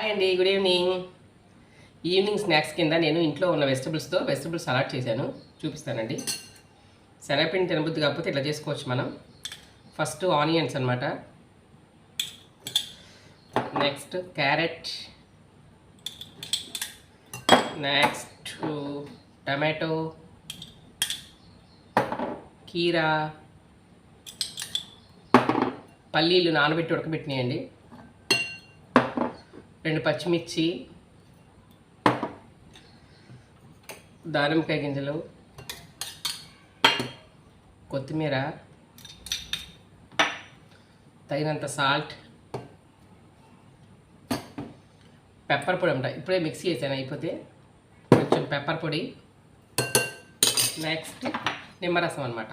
Hi అండి good evening evening snacks కింద నేను ఇంట్లో ఉన్న వెజిటబుల్స్తో వెజిటబుల్స్ సలాడ్ చేశాను. చూపిస్తానండి. శనగపిండి తినబుద్ది కాకపోతే ఇట్లా చేసుకోవచ్చు మనం. ఫస్ట్ ఆనియన్స్ అనమాట నెక్స్ట్ క్యారెట్ నెక్స్ట్ టమాటో కీరా. పల్లీలు నానబెట్టి ఉడకబెట్టినాయండి. రెండు పచ్చిమిర్చి దానిమ్మకాయ గింజలు కొత్తిమీర తగినంత సాల్ట్ పెప్పర్ పొడి అంట. ఇప్పుడే మిక్సీ చేశాను అయిపోతే కొంచెం పెప్పర్ పొడి. నెక్స్ట్ నిమ్మరసం అనమాట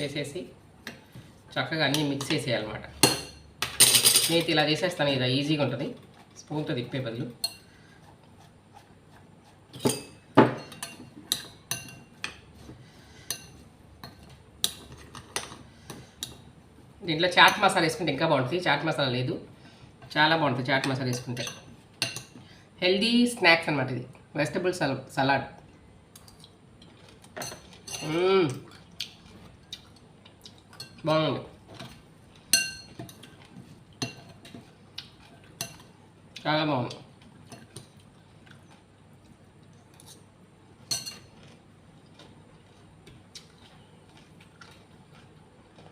చేసేసి చక్కగా అన్నీ మిక్స్ చేసేయాలన్నమాట. నేతి ఇలా చేసేస్తాను ఇది ఈజీగా ఉంటుంది. స్పూన్తో తిప్పే బదులు. దీంట్లో చాట్ మసాలా వేసుకుంటే ఇంకా బాగుంటుంది. చాట్ మసాలా లేదు. చాలా బాగుంటుంది చాట్ మసాలా వేసుకుంటే. హెల్దీ స్నాక్స్ అనమాట ఇది. Vegetable salad. బాగుంది చాలా బాగుంది